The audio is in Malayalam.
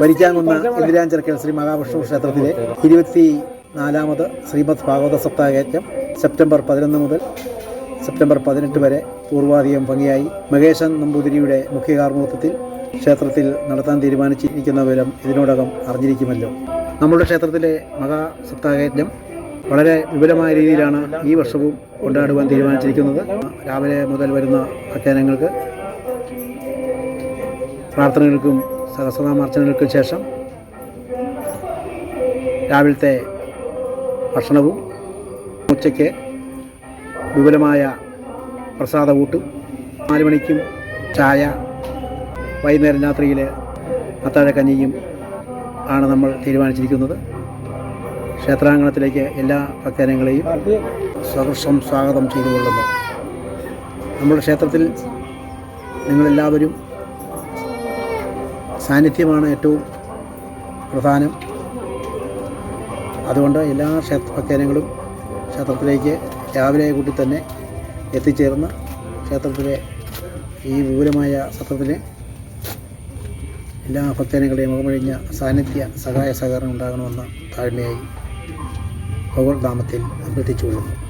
വരിക്കാങ്കുന്ന ഇന്ദിരാഞ്ചിറക്കൽ ശ്രീ മഹാവിഷ്ണു ക്ഷേത്രത്തിലെ ഇരുപത്തി നാലാമത് ശ്രീമദ് ഭാഗവത സപ്താഹയജ്ഞം സെപ്റ്റംബർ പതിനൊന്ന് മുതൽ സെപ്റ്റംബർ പതിനെട്ട് വരെ പൂർവാധികം ഭംഗിയായി മഹേശൻ നമ്പൂതിരിയുടെ മുഖ്യ കാർമ്മികത്വത്തിൽ ക്ഷേത്രത്തിൽ നടത്താൻ തീരുമാനിച്ചിരിക്കുന്ന വിവരം ഇതിനോടകം അറിഞ്ഞിരിക്കുമല്ലോ. നമ്മുടെ ക്ഷേത്രത്തിലെ മഹാ മഹാസപ്താഹയജ്ഞം വളരെ വിപുലമായ രീതിയിലാണ് ഈ വർഷവും കൊണ്ടാടുവാൻ തീരുമാനിച്ചിരിക്കുന്നത്. രാവിലെ മുതൽ വരുന്ന അധ്യയനങ്ങൾക്ക് പ്രാർത്ഥനകൾക്കും സഹസ്രനാമാർച്ചനകൾക്കും ശേഷം രാവിലത്തെ ഭക്ഷണവും ഉച്ചയ്ക്ക് വിപുലമായ പ്രസാദ ഊട്ടും നാല് മണിക്കും ചായ വൈകുന്നേരം രാത്രിയിൽ അത്താഴക്കഞ്ഞിയും ആണ് നമ്മൾ തീരുമാനിച്ചിരിക്കുന്നത്. ക്ഷേത്രാങ്കണത്തിലേക്ക് എല്ലാ ഭക്തജനങ്ങളെയും സഹർഷം സ്വാഗതം ചെയ്തുകൊള്ളുന്നു. നമ്മുടെ ക്ഷേത്രത്തിൽ നിങ്ങളെല്ലാവരും സാന്നിധ്യമാണ് ഏറ്റവും പ്രധാനം. അതുകൊണ്ട് എല്ലാ ക്ഷേത്ര ഭക്തജനങ്ങളും ക്ഷേത്രത്തിലേക്ക് രാവിലെ കൂട്ടി തന്നെ എത്തിച്ചേർന്ന് ക്ഷേത്രത്തിലെ ഈ വിപുലമായ സത്രത്തിന് എല്ലാ ഭക്തജനങ്ങളുടെയും മുഖമൊഴിഞ്ഞ സാന്നിധ്യ സഹായ സഹകരണം ഉണ്ടാകണമെന്ന് താഴ്മയായി ഭഗവത് നാമത്തിൽ അഭ്യർത്ഥിച്ചുകൊള്ളുന്നു.